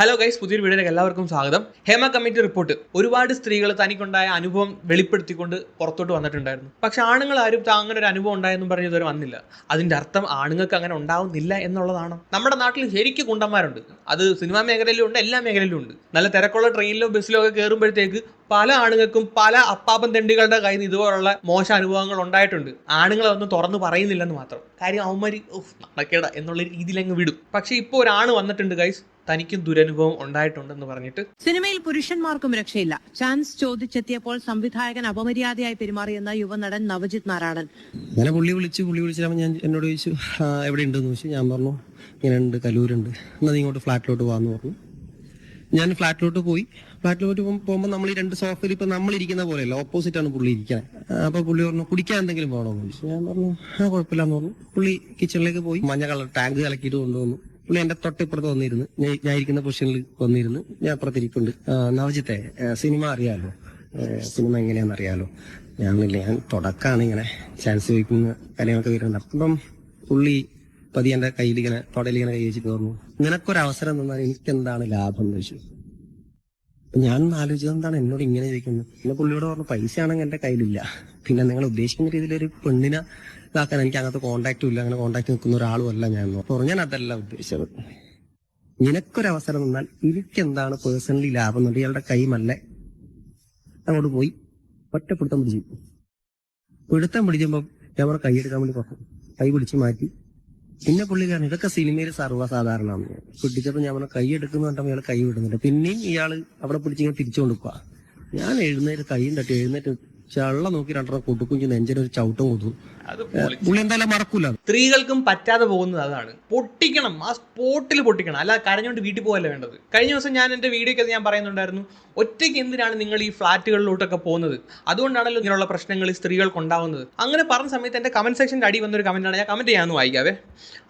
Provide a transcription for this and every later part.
Hello guys പുതിയൊരു വീഡിയോയിലേക്ക് എല്ലാവർക്കും സ്വാഗതം. Hema committee report. ഒരുപാട് സ്ത്രീകൾ തനിക്കുണ്ടായ അനുഭവം വെളിപ്പെടുത്തിക്കൊണ്ട് പുറത്തോട്ട് വന്നിട്ടുണ്ടായിരുന്നു. പക്ഷെ ആണുങ്ങൾ ആരും അങ്ങനെ ഒരു അനുഭവം ഉണ്ടായെന്നും പറഞ്ഞ് ഇതുവരെ വന്നില്ല. അതിന്റെ അർത്ഥം ആണുങ്ങൾക്ക് അങ്ങനെ ഉണ്ടാവുന്നില്ല എന്നുള്ളതാണ്. നമ്മുടെ നാട്ടിൽ ശരിക്കും കുണ്ടന്മാരുണ്ട്. അത് സിനിമാ മേഖലയിലും ഉണ്ട് എല്ലാ മേഖലയിലും ഉണ്ട്. നല്ല തിരക്കുള്ള ട്രെയിനിലോ ബസ്സിലോ ഒക്കെ കയറുമ്പോഴത്തേക്ക് പല ആണുങ്ങൾക്കും പല അപ്പാപ്പൻ തെണ്ടികളുടെ കയ്യിൽ നിന്ന് ഇതുപോലുള്ള മോശം അനുഭവങ്ങൾ ഉണ്ടായിട്ടുണ്ട്. ആണുങ്ങളെ ഒന്നും തുറന്നു പറയുന്നില്ലെന്ന് മാത്രം. കാര്യം അവന്മാര് ഉഫ്, നടക്കേട എന്നുള്ള രീതിയിൽ അങ്ങ് വിടും. പക്ഷെ ഇപ്പോൾ ഒരാണ് വന്നിട്ടുണ്ട് ഗൈസ് തനിക്കും ദുരനുഭവം ഉണ്ടായിട്ടുണ്ടെന്ന് പറഞ്ഞിട്ട് സിനിമയിൽ പുരുഷന്മാർക്കും രക്ഷയില്ല. ചാൻസ് ചോദിച്ചെത്തിയപ്പോൾ സംവിധായകൻ അപമര്യാദയായി പെരുമാറിയെന്ന യുവനടൻ നവജിത് നാരായണൻ. അങ്ങനെ പുള്ളി വിളിച്ചു പുള്ളി വിളിച്ചപ്പോൾ ഞാൻ എന്നോട് ചോദിച്ചു "ആ, എവിടെ ഉണ്ടെന്ന് ചോദിച്ചു. ഞാൻ പറഞ്ഞു ഇങ്ങനെ ഉണ്ട് കലൂരുണ്ട് എന്നാൽ ഇങ്ങോട്ട് ഫ്ലാറ്റിലോട്ട് പോകാന്ന് പറഞ്ഞു. ഞാൻ ഫ്ലാറ്റിലോട്ട് പോയി. ഫ്ലാറ്റിലോട്ട് പോകുമ്പോൾ നമ്മൾ ഈ രണ്ട് സോഫയിൽ ഇപ്പം നമ്മൾ ഇരിക്കുന്ന പോലെയല്ല ഓപ്പോസിറ്റ് ആണ് പുള്ളി ഇരിക്കുന്നത് അപ്പോൾ പുള്ളി പറഞ്ഞു കുടിക്കാൻ എന്തെങ്കിലും വേണമെന്ന് ചോദിച്ചു. ഞാൻ പറഞ്ഞു ആ കുഴപ്പമില്ലാന്ന് പറഞ്ഞു. പുള്ളി കിച്ചണിലേക്ക് പോയി. മഞ്ഞ കളർ ടാങ്ക് കലക്കിയിട്ട് കൊണ്ടുവന്നു. പുള്ളി എന്റെ തൊട്ടിപ്പുറത്ത് വന്നിരുന്നു. ഞാൻ ഞാൻ ഇരിക്കുന്ന പൊസിഷനിൽ വന്നിരുന്നു. ഞാൻ അപ്പുറത്തിരിപ്പുണ്ട് ആ, നവജിത്തെ സിനിമ അറിയാലോ? സിനിമ എങ്ങനെയാണെന്ന് അറിയാലോ? ഞാനില്ല ഞാൻ തുടക്കാണ് ഇങ്ങനെ ചാൻസ് ചോദിക്കുന്ന കാര്യങ്ങളൊക്കെ വരുന്നുണ്ട്. അപ്പം പുള്ളി പതി എന്റെ കയ്യിൽ ഇങ്ങനെ തൊടയിൽ ഇങ്ങനെ കൈ വെച്ചിട്ട് പറഞ്ഞു നിനക്കൊരവസരം തന്നാൽ എനിക്ക് എന്താണ് ലാഭം? എന്ന് ചോദിച്ചു. ഞാൻ ആലോചിച്ചത് എന്താണ് എന്നോട് ഇങ്ങനെ ചോദിക്കുന്നത്? പിന്നെ പുള്ളിയോട് പറഞ്ഞു പൈസ ആണെങ്കിൽ എന്റെ കയ്യിലില്ല. പിന്നെ നിങ്ങൾ ഉദ്ദേശിക്കുന്ന രീതിയിൽ ഒരു പെണ്ണിനെ ഇതാക്കാൻ എനിക്ക് അങ്ങനത്തെ കോണ്ടാക്റ്റും ഇല്ല. അങ്ങനെ കോണ്ടാക്ട് നിൽക്കുന്ന ഒരാളും അല്ല ഞാൻ പറഞ്ഞു. ഞാൻ അതല്ല ഉദ്ദേശിച്ചത്. നിനക്കൊരു അവസരം തന്നാൽ എനിക്ക് എന്താണ് പേഴ്സണലി ലാഭം എന്നുണ്ട് ഇയാളുടെ കൈമല്ലേ അങ്ങോട്ട് പോയി ഒറ്റപ്പിടുത്തം പിടിച്ചു. പിടുത്തം പിടിക്കുമ്പോൾ ഞാൻ കൈ എടുക്കാൻ വേണ്ടി പറഞ്ഞു. കൈ പിടിച്ച് മാറ്റി. പിന്നെ പുള്ളിക്കാരൻ ഇതൊക്കെ സിനിമയിൽ സർവസാധാരണമാണ്. പിടിച്ചപ്പോൾ ഞാൻ പറഞ്ഞ കൈ എടുക്കുന്ന കണ്ടപ്പോൾ ഇയാൾ കൈ വിടുന്നുണ്ട്. പിന്നെയും ഇയാൾ അവിടെ പിടിച്ചിങ്ങനെ തിരിച്ചു കൊടുക്കുക ഞാൻ എഴുന്നേറ്റ് കൈയും തട്ടി എഴുന്നേറ്റ് ചള്ള നോക്കി രണ്ടെണ്ണം കൊടുക്കും നെഞ്ചിനൊരു ചവിട്ടം അത് പുള്ളി എന്തായാലും മറക്കൂല സ്ത്രീകൾക്കും പറ്റാതെ പോകുന്നത് അതാണ്. പൊട്ടിക്കണം. ആ സ്പോട്ടിൽ പൊട്ടിക്കണം. അല്ല കരഞ്ഞുകൊണ്ട് വീട്ടിൽ പോകല്ല വേണ്ടത്? കഴിഞ്ഞ ദിവസം ഞാൻ എന്റെ വീഡിയോയ്ക്ക് ഞാൻ പറയുന്നുണ്ടായിരുന്നു. ഒറ്റയ്ക്ക് എന്തിനാണ് നിങ്ങൾ ഈ ഫ്ലാറ്റുകളിലോട്ടൊക്കെ പോകുന്നത്? അതുകൊണ്ടാണല്ലോ ഇങ്ങനെയുള്ള പ്രശ്നങ്ങൾ സ്ത്രീകൾക്ക് ഉണ്ടാവുന്നത് അങ്ങനെ പറഞ്ഞ സമയത്ത് എന്റെ കമന്റ് സെക്ഷന്റെ അടി വന്നൊരു കമന്റാണ് ഞാൻ കമന്റ് ചെയ്യാമെന്ന് വായിക്കാവേ.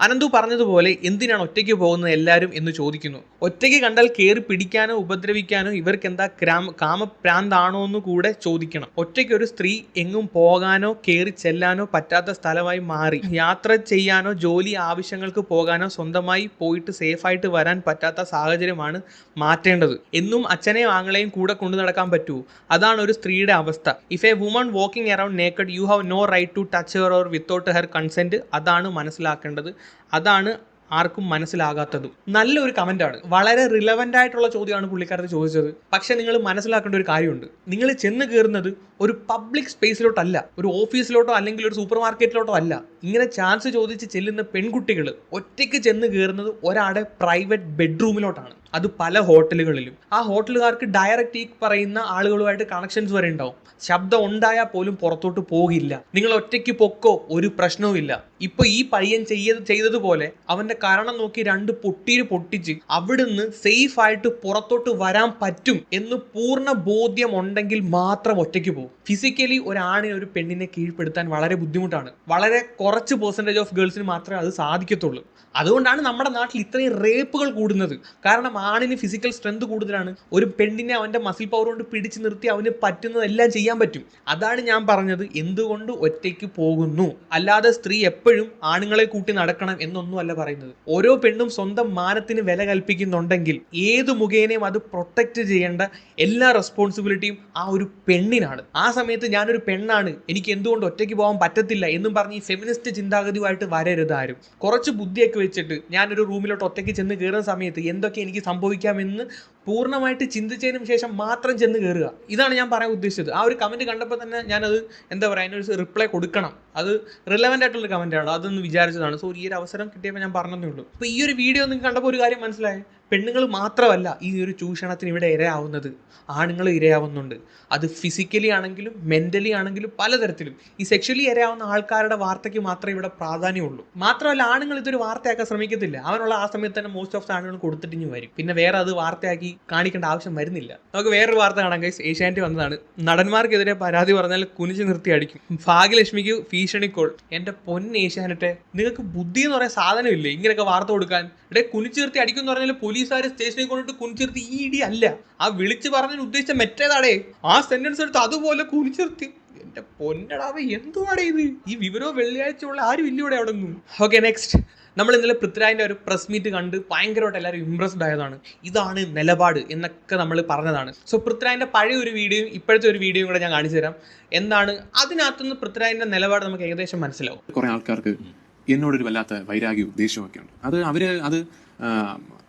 അനന്തു പറഞ്ഞതുപോലെ എന്തിനാണ് ഒറ്റയ്ക്ക് പോകുന്നത് എല്ലാവരും എന്ന് ചോദിക്കുന്നു. ഒറ്റയ്ക്ക് കണ്ടാൽ കയറി പിടിക്കാനോ ഉപദ്രവിക്കാനോ ഇവർക്ക് എന്താ ക്രാമ കാമപ്രാന്താണോ എന്ന് കൂടെ ചോദിക്കണം. ഒറ്റയ്ക്ക് ഒരു സ്ത്രീ എങ്ങും പോകാനോ കയറി ചെല്ലാനോ പറ്റാത്ത സ്ഥലമായി മാറി. യാത്ര ചെയ്യാനോ ജോലി ആവശ്യങ്ങൾക്ക് പോകാനോ സ്വന്തമായി പോയിട്ട് സേഫായിട്ട് വരാൻ പറ്റാത്ത സാഹചര്യമാണ് മാറ്റേണ്ടത്. എന്നും അച്ഛനെയും ആങ്ങളെയും കൂടെ കൊണ്ടു നടക്കാൻ പറ്റൂ. അതാണ് ഒരു സ്ത്രീയുടെ അവസ്ഥ. If a woman walking around naked you have no right to touch her or without her consent അതാണ് മനസ്സിലാക്കേണ്ടത്. അതാണ് ആർക്കും മനസ്സിലാകാത്തതും. നല്ലൊരു കമന്റാണ് വളരെ റിലവന്റ് ആയിട്ടുള്ള ചോദ്യമാണ് പുള്ളിക്കാരത്ത് ചോദിച്ചത്. പക്ഷെ നിങ്ങൾ മനസ്സിലാക്കേണ്ട ഒരു കാര്യമുണ്ട്. നിങ്ങൾ ചെന്ന് കയറുന്നത് ഒരു പബ്ലിക് സ്പേസിലോട്ടല്ല ഒരു ഓഫീസിലോട്ടോ അല്ലെങ്കിൽ ഒരു സൂപ്പർ മാർക്കറ്റിലോട്ടോ അല്ല. ഇങ്ങനെ ചാൻസ് ചോദിച്ച് ചെല്ലുന്ന പെൺകുട്ടികൾ ഒറ്റയ്ക്ക് ചെന്ന് കയറുന്നത് ഒരാളുടെ പ്രൈവറ്റ് ബെഡ്റൂമിലോട്ടാണ് അത് പല ഹോട്ടലുകളിലും. ആ ഹോട്ടലുകാർക്ക് ഡയറക്റ്റ് ഈ പറയുന്ന ആളുകളുമായിട്ട് കണക്ഷൻസ് വരെ ഉണ്ടാവും. ശബ്ദം ഉണ്ടായാൽ പോലും പുറത്തോട്ട് പോകില്ല. നിങ്ങൾ ഒറ്റയ്ക്ക് പൊക്കോ ഒരു പ്രശ്നവുമില്ല ഇപ്പൊ ഈ പയ്യൻ ചെയ്യത് ചെയ്തതുപോലെ അവന്റെ കാരണം നോക്കി രണ്ട് പൊട്ടീര് പൊട്ടിച്ച് അവിടുന്ന് സേഫ് ആയിട്ട് പുറത്തോട്ട് വരാൻ പറ്റും എന്ന് പൂർണ ബോധ്യം ഉണ്ടെങ്കിൽ മാത്രം ഒറ്റയ്ക്ക് പോകും. ഫിസിക്കലി ഒരാണിനെ ഒരു പെണ്ണിനെ കീഴ്പ്പെടുത്താൻ വളരെ ബുദ്ധിമുട്ടാണ്. വളരെ കുറച്ച് പെർസെന്റേജ് ഓഫ് ഗേൾസിന് മാത്രമേ അത് സാധിക്കത്തുള്ളൂ. അതുകൊണ്ടാണ് നമ്മുടെ നാട്ടിൽ ഇത്രയും റേപ്പുകൾ കൂടുന്നത്. കാരണം ആണിന് ഫിസിക്കൽ സ്ട്രെങ്ത് കൂടുതലാണ്. ഒരു പെണ്ണിനെ അവന്റെ മസിൽ പവർ കൊണ്ട് പിടിച്ചു നിർത്തി അവന് പറ്റുന്നതെല്ലാം ചെയ്യാൻ പറ്റും. അതാണ് ഞാൻ പറഞ്ഞത്. എന്തുകൊണ്ട് ഒറ്റയ്ക്ക് പോകുന്നു? അല്ലാതെ സ്ത്രീ എപ്പോഴും ആണുങ്ങളെ കൂട്ടി നടക്കണം എന്നൊന്നും അല്ല പറയുന്നത്. ഓരോ പെണ്ണും സ്വന്തം മാനത്തിന് വില കൽപ്പിക്കുന്നുണ്ടെങ്കിൽ ഏത് മുഖേനയും അത് പ്രൊട്ടക്റ്റ് ചെയ്യേണ്ട എല്ലാ റെസ്പോൺസിബിലിറ്റിയും ആ ഒരു പെണ്ണിനാണ്. ആ സമയത്ത് ഞാനൊരു പെണ്ണാണ്. എനിക്ക് എന്തുകൊണ്ട് ഒറ്റയ്ക്ക് പോകാൻ പറ്റത്തില്ല എന്നും പറഞ്ഞ് ഈ ഫെമിനിസ്റ്റ് ചിന്താഗതിയുമായിട്ട് വരരുത് ആരും കുറച്ച് ബുദ്ധിയൊക്കെ വെച്ചിട്ട് ഞാനൊരു റൂമിലോട്ട് ഒറ്റയ്ക്ക് ചെന്ന് കയറുന്ന സമയത്ത് എന്തൊക്കെ എനിക്ക് സംഭവിക്കാമെന്ന് പൂർണമായിട്ട് ചിന്തിച്ചതിന് ശേഷം മാത്രം ചെന്ന് കയറുക ഇതാണ് ഞാൻ പറയാൻ ഉദ്ദേശിച്ചത്. ആ ഒരു കമന്റ് കണ്ടപ്പോൾ തന്നെ ഞാനത് എന്താ പറയുക അതിനൊരു റിപ്ലൈ കൊടുക്കണം. അത് റിലവന്റ് ആയിട്ടുള്ള കമന്റാണ് അതൊന്ന് വിചാരിച്ചതാണ്. സോ ഈ ഒരു അവസരം കിട്ടിയപ്പോൾ ഞാൻ പറഞ്ഞതേ ഉള്ളൂ. അപ്പോൾ ഈ ഒരു വീഡിയോ നിങ്ങൾക്ക് കണ്ടപ്പോൾ ഒരു കാര്യം മനസ്സിലായി. പെണ്ണുങ്ങൾ മാത്രമല്ല ഈ ഒരു ചൂഷണത്തിന് ഇവിടെ ഇരയാവുന്നത്. ആണുങ്ങൾ ഇരയാവുന്നുണ്ട്. അത് ഫിസിക്കലി ആണെങ്കിലും മെന്റലി ആണെങ്കിലും പലതരത്തിലും. ഈ സെക്ഷലി ഇരയാവുന്ന ആൾക്കാരുടെ വാർത്തയ്ക്ക് മാത്രമേ ഇവിടെ പ്രാധാന്യമുള്ളൂ. മാത്രമല്ല ആണുങ്ങൾ ഇതൊരു വാർത്തയാക്കാൻ ശ്രമിക്കത്തില്ല. അവനുള്ള ആ സമയത്ത് തന്നെ മോസ്റ്റ് ഓഫ് ദ ആണുങ്ങൾ കൊടുത്തിട്ടിഞ്ഞ് വരും. പിന്നെ വേറെ അത് വാർത്തയാക്കി കാണിക്കേണ്ട ആവശ്യം വരുന്നില്ല. നമുക്ക് വേറൊരു വാർത്ത കാണാം ഗൈസ് ഏഷ്യാനെറ്റ് വന്നതാണ്. നടന്മാർക്കെതിരെ പരാതി പറഞ്ഞാൽ കുനിച്ച് നിർത്തി അടിക്കും. ഭാഗ്യലക്ഷ്മിക്ക് ഭീഷണിക്കോൾ. എന്റെ പൊന്നേഷ്യാനിട്ടെ നിങ്ങൾക്ക് ബുദ്ധി എന്ന് പറയുന്ന സാധനമില്ലേ? ഇങ്ങനെയൊക്കെ വാർത്ത കൊടുക്കാൻ. ഇവിടെ കുനിച്ചിർത്തി അടിക്കും എന്ന് പറഞ്ഞാൽ പോലീസുകാർ സ്റ്റേഷനിൽ കൊണ്ടിട്ട് കുനിച്ചിർത്തി ഈ ഇടി അല്ല. ആ വിളിച്ച് പറഞ്ഞതിന് ഉദ്ദേശിച്ച മെറ്റേതാടേ? ആ സെന്റൻസ് എടുത്ത് അതുപോലെ കുനിച്ചിർത്തി എന്റെ പൊന്നടാവ് എന്തുവാടേ ഇത്? ഈ വിവരോ വെള്ളിയാഴ്ച ഉള്ള ആരും ഇല്ല ഇവിടെ അവിടെ ഓക്കെ നെക്സ്റ്റ് നമ്മൾ ഇന്നലെ പൃഥ്വിരാജിന്റെ ഒരു പ്രസ് മീറ്റ് കണ്ട് ഭയങ്കരമായിട്ട് എല്ലാവരും ഇംപ്രസ്ഡ് ആയതാണ്. ഇതാണ് നിലപാട് എന്നൊക്കെ നമ്മൾ പറഞ്ഞതാണ്. സോ പൃഥ്വിരാജിന്റെ പഴയ ഒരു വീഡിയോയും ഇപ്പോഴത്തെ ഒരു വീഡിയോയും കൂടെ ഞാൻ കാണിച്ചു തരാം. എന്താണ്? അതിനകത്തുനിന്ന് പൃഥ്വിരാജിന്റെ നിലപാട് നമുക്ക് ഏകദേശം മനസ്സിലാവും. കുറേ ആൾക്കാർക്ക് എന്നോടൊരു വല്ലാത്ത വൈരാഗ്യവും ദേഷ്യവും ഒക്കെ ഉണ്ട് അത് അവർ അത്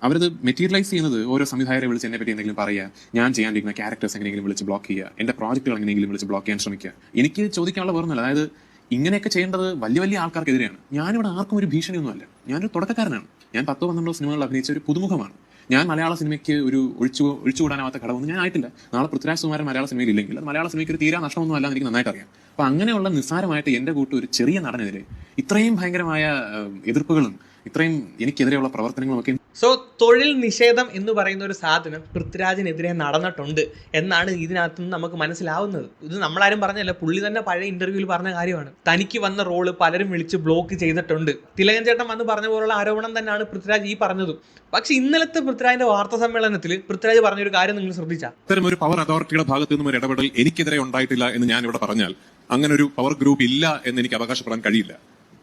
അവരത് മെറ്റീരിയലൈസ് ചെയ്യുന്നത് ഓരോ സംവിധായകരെ വിളിച്ച് എന്നെ പറ്റി എന്തെങ്കിലും പറയുക ഞാൻ ചെയ്യാണ്ടിരിക്കുന്ന ക്യാരക്ടേഴ്സ് എങ്ങനെയെങ്കിലും വിളിച്ച് ബ്ലോക്ക് ചെയ്യുക എന്റെ പ്രോജക്റ്റുകൾ എങ്ങനെയെങ്കിലും വിളിച്ച് ബ്ലോക്ക് ചെയ്യാൻ ശ്രമിക്കുക എനിക്ക് ചോദിക്കാനുള്ള വേറൊന്നുമില്ല. അതായത് ഇങ്ങനെയൊക്കെ ചെയ്യേണ്ടത് വലിയ വലിയ ആൾക്കാർക്കെതിരെയാണ്. ഞാനിവിടെ ആർക്കും ഒരു ഭീഷണിയൊന്നുമല്ല. ഞാനൊരു തുടക്കക്കാരനാണ്. ഞാൻ പത്തോ പന്ത്രണ്ടോ സിനിമകളിൽ അഭിനയിച്ച ഒരു പുതുമുഖമാണ്. ഞാൻ മലയാള സിനിമയ്ക്ക് ഒരു ഒഴിച്ചു ഒഴിച്ചുകൂടാനാവാത്ത ഘടകമൊന്നും ഞാൻ ആയിട്ടില്ല. നാളെ പൃഥ്വിരാജ് കുമാരൻ മലയാള സിനിമയിൽ ഇല്ലെങ്കിൽ അത് മലയാള സിനിമയ്ക്ക് ഒരു തീരാ നഷ്ടമൊന്നും അല്ല എനിക്ക് നന്നായിട്ട് അറിയാം. അപ്പൊ അങ്ങനെയുള്ള നിസ്സാരമായിട്ട് എന്റെ കൂട്ട് ഒരു ചെറിയ നടനെതിരെ ഇത്രയും ഭയങ്കരമായ എതിർപ്പുകളും ഇത്രയും എനിക്കെതിരെയുള്ള പ്രവർത്തനങ്ങളൊക്കെ സോ തൊഴിൽ നിഷേധം എന്ന് പറയുന്ന ഒരു സാധനം പൃഥ്വിരാജിനെതിരെ നടന്നിട്ടുണ്ട് എന്നാണ് ഇതിനകത്ത് നിന്ന് നമുക്ക് മനസ്സിലാവുന്നത്. ഇത് നമ്മളാരും പറഞ്ഞല്ല പുള്ളി തന്നെ പഴയ ഇന്റർവ്യൂവിൽ പറഞ്ഞ കാര്യമാണ്. തനിക്ക് വന്ന റോൾ പലരും വിളിച്ച് ബ്ലോക്ക് ചെയ്തിട്ടുണ്ട്. തിലകൻ ചേട്ടൻ വന്ന് പറഞ്ഞ പോലുള്ള ആരോപണം തന്നെയാണ് പൃഥ്വിരാജ് ഈ പറഞ്ഞതും. പക്ഷെ ഇന്നലത്തെ പൃഥ്വിരാജിന്റെ വാർത്താ സമ്മേളനത്തിൽ പൃഥ്വിരാജ് പറഞ്ഞൊരു കാര്യം നിങ്ങൾ ശ്രദ്ധിച്ചാൽ ഇത്തരം ഒരു പവർ അതോറിറ്റിയുടെ ഭാഗത്തു നിന്നും ഒരു ഇടപെടൽ എനിക്കെതിരെ ഉണ്ടായിട്ടില്ല എന്ന് ഞാൻ ഇവിടെ പറഞ്ഞാൽ അങ്ങനെ ഒരു പവർ ഗ്രൂപ്പ് ഇല്ല എന്ന് എനിക്ക് അവകാശപ്പെടാൻ കഴിയില്ല.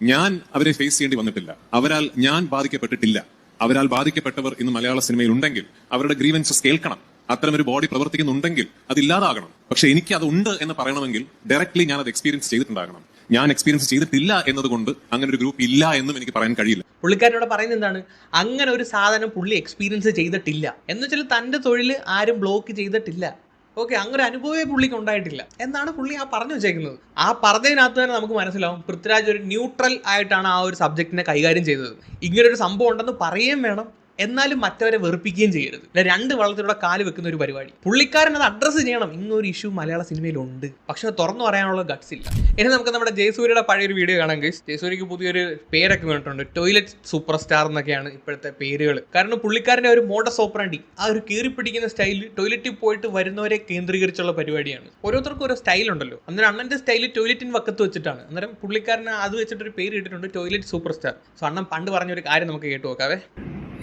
ഞാൻ അവരെ ഫേസ് ചെയ്യേണ്ടി വന്നിട്ടില്ല. അവരാൽ ഞാൻ ബാധിക്കപ്പെട്ടിട്ടില്ല. അവരാൽ ബാധിക്കപ്പെട്ടവർ ഇന്ന് മലയാള സിനിമയിൽ ഉണ്ടെങ്കിൽ അവരുടെ ഗ്രീവൻസസ് കേൾക്കണം. അത്തരമൊരു ബോഡി പ്രവർത്തിക്കുന്നുണ്ടെങ്കിൽ അത് ഇല്ലാതാകണം. പക്ഷെ എനിക്ക് അത് ഉണ്ട് എന്ന് പറയണമെങ്കിൽ ഡയറക്ട്ലി ഞാൻ അത് എക്സ്പീരിയൻസ് ചെയ്തിട്ടുണ്ടാകണം. ഞാൻ എക്സ്പീരിയൻസ് ചെയ്തിട്ടില്ല എന്നതുകൊണ്ട് അങ്ങനെ ഒരു ഗ്രൂപ്പ് ഇല്ല എന്നും എനിക്ക് പറയാൻ കഴിയില്ല. പുള്ളിക്കാരനോട് പറയുന്നത് എന്താണ്? അങ്ങനെ ഒരു സാധനം പുള്ളി എക്സ്പീരിയൻസ് ചെയ്തിട്ടില്ല. എന്ന് വെച്ചാൽ തന്റെ തൊഴിൽ ആരും ബ്ലോക്ക് ചെയ്തിട്ടില്ല. ഓക്കെ അങ്ങനെ അനുഭവമേ പുള്ളിക്ക് ഉണ്ടായിട്ടില്ല. എന്നാണ് പുള്ളി ആ പറഞ്ഞു വെച്ചേക്കുന്നത്. ആ പറഞ്ഞതിനകത്ത് തന്നെ നമുക്ക് മനസ്സിലാവും പൃഥ്വിരാജ് ഒരു ന്യൂട്രൽ ആയിട്ടാണ് ആ ഒരു സബ്ജക്റ്റിനെ കൈകാര്യം ചെയ്തത്. ഇങ്ങനൊരു സംഭവം ഉണ്ടെന്ന് പറയുകയും വേണം. എന്നാലും മറ്റവരെ വെറുപ്പിക്കുകയും ചെയ്യരുത്. രണ്ട് വള്ളത്തിലൂടെ കാൽ വെക്കുന്ന ഒരു പരിപാടി. പുള്ളിക്കാരൻ അത് അഡ്രസ്സ് ചെയ്യണം. ഇങ്ങൊരു ഇഷ്യൂ മലയാള സിനിമയിലുണ്ട്. പക്ഷെ തുറന്നു പറയാനുള്ള ഗട്സ് ഇല്ല. ഇനി നമുക്ക് നമ്മുടെ ജയസൂര്യയുടെ പഴയൊരു വീഡിയോ കാണാം ഗൈസ് ജയസൂര്യക്ക് പുതിയൊരു പേരൊക്കെ വേണ്ടിട്ടുണ്ട് ടോയ്ലറ്റ് സൂപ്പർ സ്റ്റാർ എന്നൊക്കെയാണ് ഇപ്പോഴത്തെ പേരുകൾ കാരണം പുള്ളിക്കാരന്റെ ഒരു മോഡസ് ഓപ്പറാണ്ടി ആ ഒരു കീറി പിടിക്കുന്ന സ്റ്റൈൽ ടോയ്ലറ്റിൽ പോയിട്ട് വരുന്നവരെ കേന്ദ്രീകരിച്ചുള്ള പരിപാടിയാണ്. ഓരോരുത്തർക്കും ഓരോ സ്റ്റൈൽ ഉണ്ടല്ലോ. അന്നേരം അണ്ണന്റെ സ്റ്റൈൽ ടോയ്ലറ്റിന് വക്കത്ത് വെച്ചിട്ടാണ്. അന്നേരം പുള്ളിക്കാരന് അത് വെച്ചിട്ടൊരു പേര് ഇട്ടിട്ടുണ്ട് ടോയ്ലറ്റ് സൂപ്പർ സ്റ്റാർ സോ അണ്ണൻ പണ്ട് പറഞ്ഞൊരു കാര്യം നമുക്ക് കേട്ടു നോക്കാവേ.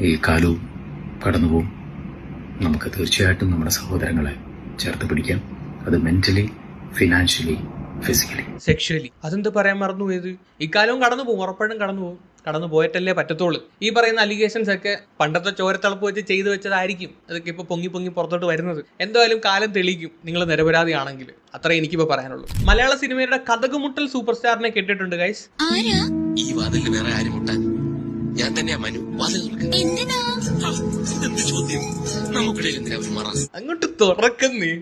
ഈ കാലവും കടന്നുപോകും. നമുക്ക് തീർച്ചയായിട്ടും നമ്മുടെ സഹോദരങ്ങളെ ചേർത്ത് പിടിക്കാം. അത് മെന്റലി ഫിനാൻഷ്യലി ഫിസിക്കലി സെക്ഷലി അതെന്ത് പറയാൻ മറന്നു പോയത്? കാലവും കടന്നു പോകും ഉറപ്പായിട്ടും കടന്നു പോകും കടന്നു പോയിട്ടല്ലേ പറ്റത്തുള്ളൂ. ഈ പറയുന്ന അലിഗേഷൻസ് ഒക്കെ പണ്ടത്തെ ചോരത്തിളപ്പ് വെച്ച് ചെയ്തു വെച്ചതായിരിക്കും. അതൊക്കെ ഇപ്പൊ പൊങ്ങി പൊങ്ങി പുറത്തോട്ട് വരുന്നത്. എന്തായാലും കാലം തെളിയിക്കും. നിങ്ങൾ നിരപരാധിയാണെങ്കിൽ. അത്രേ എനിക്കിപ്പോ പറയാനുള്ളൂ. മലയാള സിനിമയുടെ കഥകുമുട്ടൽ സൂപ്പർ സ്റ്റാറിനെ കേട്ടിട്ടുണ്ട് ഗൈസ് ആരാ? ഈ വാതിലിന് വേറെ ആരും മുട്ടാൻ ഞാൻ തന്നെയാ മനു. ചോദ്യം? നമുക്കിടയിൽ എന്തിനാ മറ അങ്ങോട്ട് തുറക്കുന്നേ.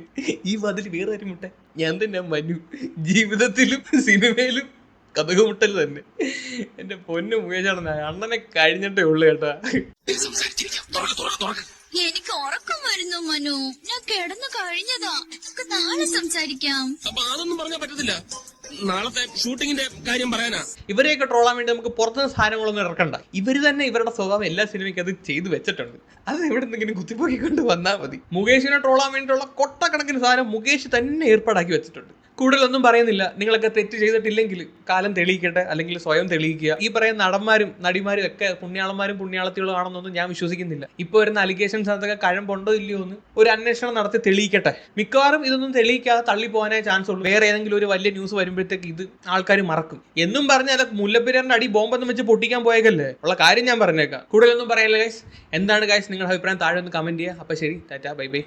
ഈ വാതിൽ വേറെ ആരും മുട്ടെ. ഞാൻ തന്നെ മനു. ജീവിതത്തിലും സിനിമയിലും കഥകുമുട്ടൽ തന്നെ. എന്റെ പൊന്നു മുകേഷാണ് അണ്ണനെ കഴിഞ്ഞിട്ടേ ഉള്ളു കേട്ടാ. തുറക്ക് തുറക്ക് തുറക്ക്. എനിക്ക് ഉറക്കം വരുന്നു മനു. ഞാൻ കിടന്നു കഴിഞ്ഞതാ. നമുക്ക് നാളെ സംസാരിക്കാം. അപ്പൊ അതൊന്നും പറഞ്ഞാൽ പറ്റത്തില്ല. നാളത്തെ ഷൂട്ടിങ്ങിന്റെ കാര്യം പറയാനാ. ഇവരെയൊക്കെ ട്രോളാൻ വേണ്ടി നമുക്ക് പുറത്തുനിന്ന് സാധനങ്ങളൊന്നും ഇറക്കണ്ട. ഇവർ തന്നെ ഇവരുടെ സ്വഭാവം എല്ലാ സിനിമയ്ക്കും അത് ചെയ്തു വെച്ചിട്ടുണ്ട്. അത് എവിടെ നിന്നെങ്കിലും കുത്തിപ്പോക്കിക്കൊണ്ട് വന്നാൽ മതി. മുകേഷിനെ ട്രോളാൻ വേണ്ടിയിട്ടുള്ള കൊട്ടക്കണക്കിന് സാധനം മുകേഷ് തന്നെ ഏർപ്പാടാക്കി വെച്ചിട്ടുണ്ട്. കൂടുതലൊന്നും പറയുന്നില്ല. നിങ്ങളൊക്കെ തെറ്റ് ചെയ്തിട്ടില്ലെങ്കിൽ കാലം തെളിയിക്കട്ടെ അല്ലെങ്കിൽ സ്വയം തെളിയിക്കുക. ഈ പറയുന്ന നടന്മാരും നടിമാരും ഒക്കെ പുണ്യാളന്മാരും പുണ്യാളത്തികളും ആണെന്നൊന്നും ഞാൻ വിശ്വസിക്കുന്നില്ല. ഇപ്പോൾ വരുന്ന അലിഗേഷൻസ് അതൊക്കെ കഴമ്പുണ്ടോ ഇല്ലയോ എന്ന് ഒരു അന്വേഷണം നടത്തി തെളിയിക്കട്ടെ. മിക്കവാറും ഇതൊന്നും തെളിയിക്കാതെ തള്ളി പോകാനേ ചാൻസ് ഉള്ളൂ. വേറെ ഏതെങ്കിലും ഒരു വലിയ ന്യൂസ് വരുമ്പോഴത്തേക്ക് ഇത് ആൾക്കാർ മറക്കും. എന്നും പറഞ്ഞാൽ മുല്ലപ്പെരിയാറിന്റെ അടി ബോംബെന്ന് വെച്ച് പൊട്ടിക്കാൻ പോയേക്കല്ലേ? ഉള്ള കാര്യം ഞാൻ പറഞ്ഞേക്കാം. കൂടുതലൊന്നും പറയല്ലേ ഗൈസ് എന്താണ് ഗൈസ് നിങ്ങളുടെ അഭിപ്രായം? താഴെ ഒന്ന് കമന്റ് ചെയ്യുക. അപ്പൊ ശരി ടാറ്റാ ബൈ ബൈ.